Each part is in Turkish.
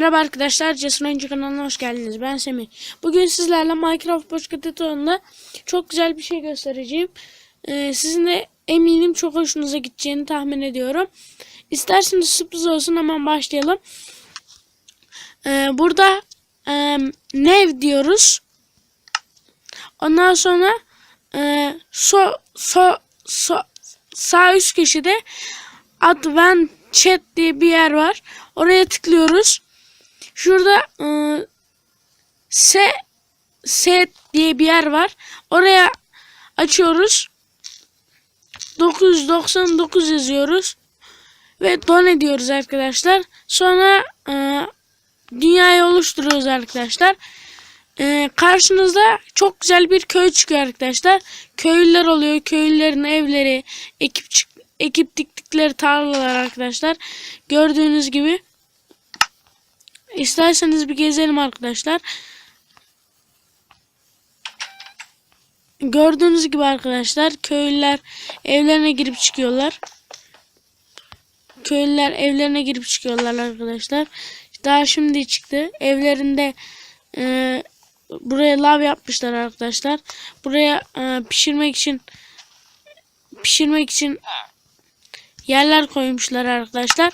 Merhaba arkadaşlar, Cesur Oyuncu kanalına hoş geldiniz. Ben Semih. Bugün sizlerle Minecraft Başkateton'da çok güzel bir şey göstereceğim. Ee, sizin de eminim çok hoşunuza gideceğini tahmin ediyorum. İsterseniz sürpriz olsun hemen başlayalım. Ee, burada e, nev diyoruz. Ondan sonra e, so, so, so, sağ üst köşede Advent Chat diye bir yer var. Oraya tıklıyoruz. Şurada e, se set diye bir yer var. Oraya açıyoruz. 999 yazıyoruz. Ve don ediyoruz arkadaşlar. Sonra e, dünyayı oluşturuyoruz arkadaşlar. E, karşınızda çok güzel bir köy çıkıyor arkadaşlar. Köylüler oluyor. Köylülerin evleri, ekip çık ekip diktikleri tarlalar arkadaşlar. Gördüğünüz gibi. İsterseniz bir gezelim arkadaşlar. Gördüğünüz gibi arkadaşlar köylüler evlerine girip çıkıyorlar. Köylüler evlerine girip çıkıyorlar arkadaşlar. Daha şimdi çıktı. Evlerinde e, buraya lav yapmışlar arkadaşlar. Buraya e, pişirmek için pişirmek için yerler koymuşlar arkadaşlar.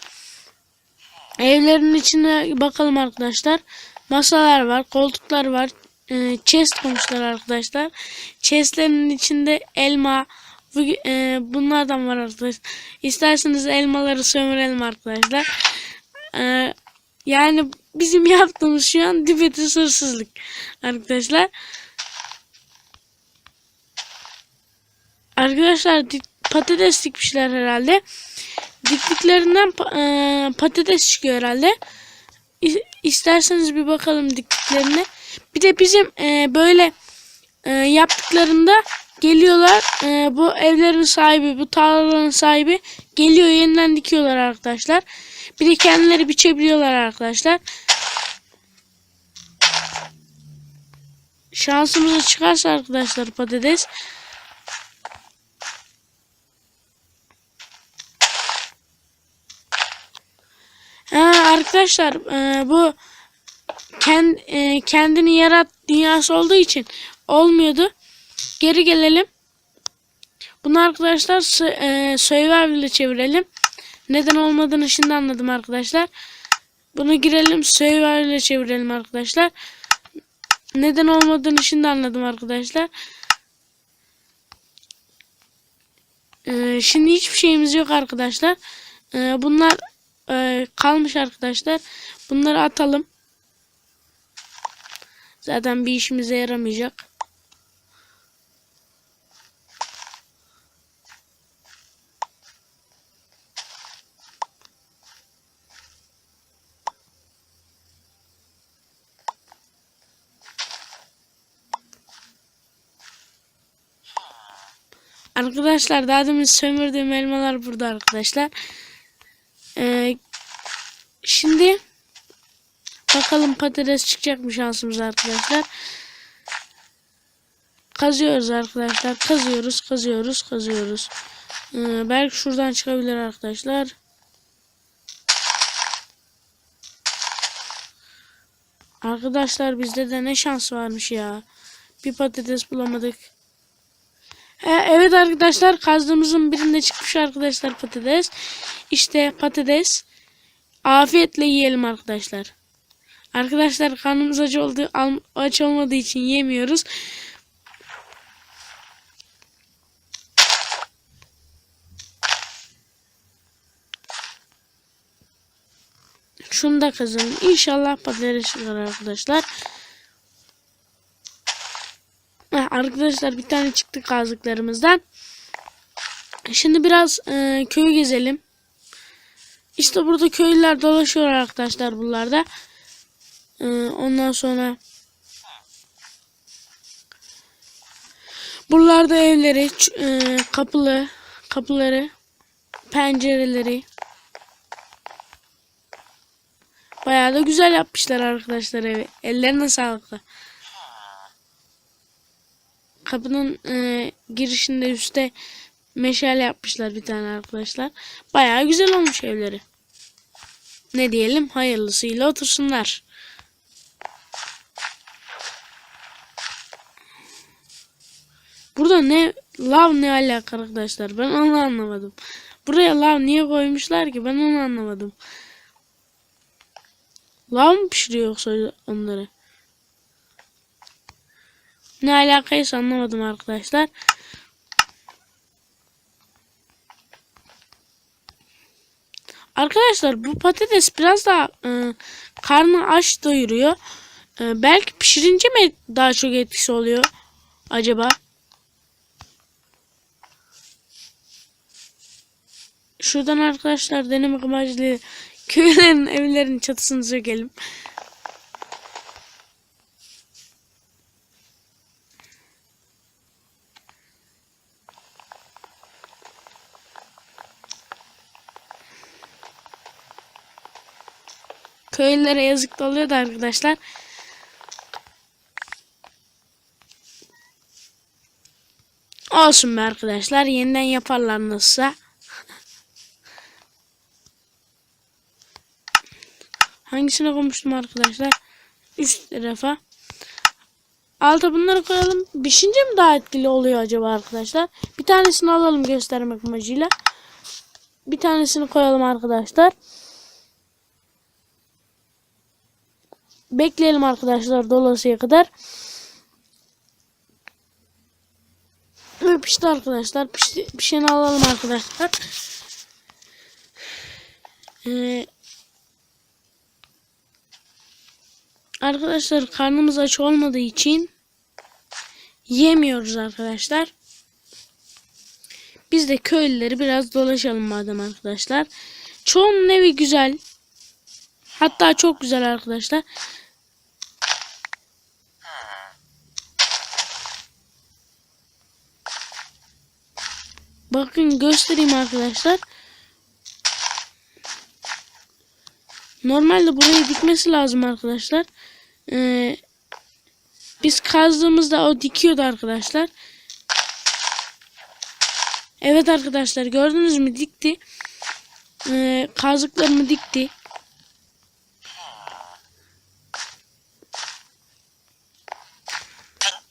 Evlerin içine bakalım arkadaşlar. Masalar var, koltuklar var. E, chest koymuşlar arkadaşlar. Chestlerin içinde elma bu, e, bunlardan var arkadaşlar. İsterseniz elmaları sömürelim arkadaşlar. E, yani bizim yaptığımız şu an düpedüz hırsızlık arkadaşlar. Arkadaşlar patates dikmişler herhalde. Diktiklerinden e, patates çıkıyor herhalde. İsterseniz bir bakalım diktiklerine. Bir de bizim e, böyle e, yaptıklarında geliyorlar. E, bu evlerin sahibi, bu tarlaların sahibi geliyor yeniden dikiyorlar arkadaşlar. Bir de kendileri biçebiliyorlar arkadaşlar. Şansımıza çıkarsa arkadaşlar patates. Arkadaşlar e, bu kend, e, kendini yarat dünyası olduğu için olmuyordu. Geri gelelim. Bunu arkadaşlar e, Survivor ile çevirelim. Neden olmadığını şimdi anladım arkadaşlar. Bunu girelim Survivor ile çevirelim arkadaşlar. Neden olmadığını şimdi anladım arkadaşlar. Ee, şimdi hiçbir şeyimiz yok arkadaşlar. Ee, bunlar e, kalmış arkadaşlar. Bunları atalım. Zaten bir işimize yaramayacak. Arkadaşlar daha demin sömürdüğüm elmalar burada arkadaşlar. Ee, şimdi bakalım patates çıkacak mı şansımız arkadaşlar. Kazıyoruz arkadaşlar. Kazıyoruz, kazıyoruz, kazıyoruz. Ee, belki şuradan çıkabilir arkadaşlar. Arkadaşlar bizde de ne şans varmış ya. Bir patates bulamadık. Ee, evet arkadaşlar kazdığımızın birinde çıkmış arkadaşlar patates. İşte patates. Afiyetle yiyelim arkadaşlar. Arkadaşlar karnımız aç, oldu, aç olmadığı için yemiyoruz. Şunu da kazanın. İnşallah patates çıkar arkadaşlar. Arkadaşlar bir tane çıktı kazıklarımızdan. Şimdi biraz e, köyü gezelim. İşte burada köylüler dolaşıyor arkadaşlar buralarda. E, ondan sonra buralarda evleri, e, kapılı, kapıları, pencereleri bayağı da güzel yapmışlar arkadaşlar evi. Ellerine sağlık. Kapının e, girişinde üstte meşale yapmışlar bir tane arkadaşlar. Bayağı güzel olmuş evleri. ne diyelim hayırlısıyla otursunlar. Burada ne lav ne alaka arkadaşlar ben onu anlamadım. Buraya lav niye koymuşlar ki ben onu anlamadım. Lav mı pişiriyor yoksa onları? Ne alakaysa anlamadım arkadaşlar. Arkadaşlar bu patates biraz daha e, karnı aç doyuruyor. E, belki pişirince mi daha çok etkisi oluyor acaba? Şuradan arkadaşlar denemek amacıyla köylerin evlerin çatısını sökelim. Köylülere yazık da oluyor da arkadaşlar. Olsun be arkadaşlar. Yeniden yaparlar nasılsa. Hangisine koymuştum arkadaşlar? Üst tarafa. Alta bunları koyalım. Pişince mi daha etkili oluyor acaba arkadaşlar? Bir tanesini alalım göstermek amacıyla. Bir tanesini koyalım arkadaşlar. Bekleyelim arkadaşlar dolasıya kadar. Ve pişti arkadaşlar. Pişti, pişeni alalım arkadaşlar. Ee, arkadaşlar karnımız aç olmadığı için yemiyoruz arkadaşlar. Biz de köylüleri biraz dolaşalım madem arkadaşlar. Çoğunun evi güzel. Hatta çok güzel arkadaşlar. Bakın göstereyim arkadaşlar. Normalde burayı dikmesi lazım arkadaşlar. Ee, biz kazdığımızda o dikiyordu arkadaşlar. Evet arkadaşlar gördünüz mü dikti. Ee, kazıklarımı dikti.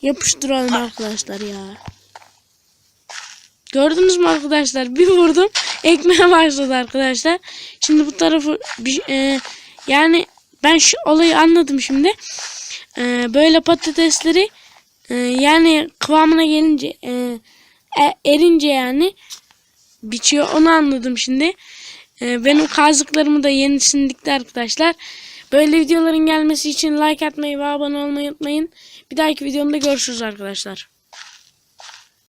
Yapıştıralım arkadaşlar ya. Gördünüz mü arkadaşlar? Bir vurdum. Ekmeğe başladı arkadaşlar. Şimdi bu tarafı e, yani ben şu olayı anladım şimdi. E, böyle patatesleri e, yani kıvamına gelince e, e, erince yani biçiyor. Onu anladım şimdi. E, benim kazıklarımı da yenisini dikti arkadaşlar. Böyle videoların gelmesi için like atmayı ve abone olmayı unutmayın. Bir dahaki videomda görüşürüz arkadaşlar.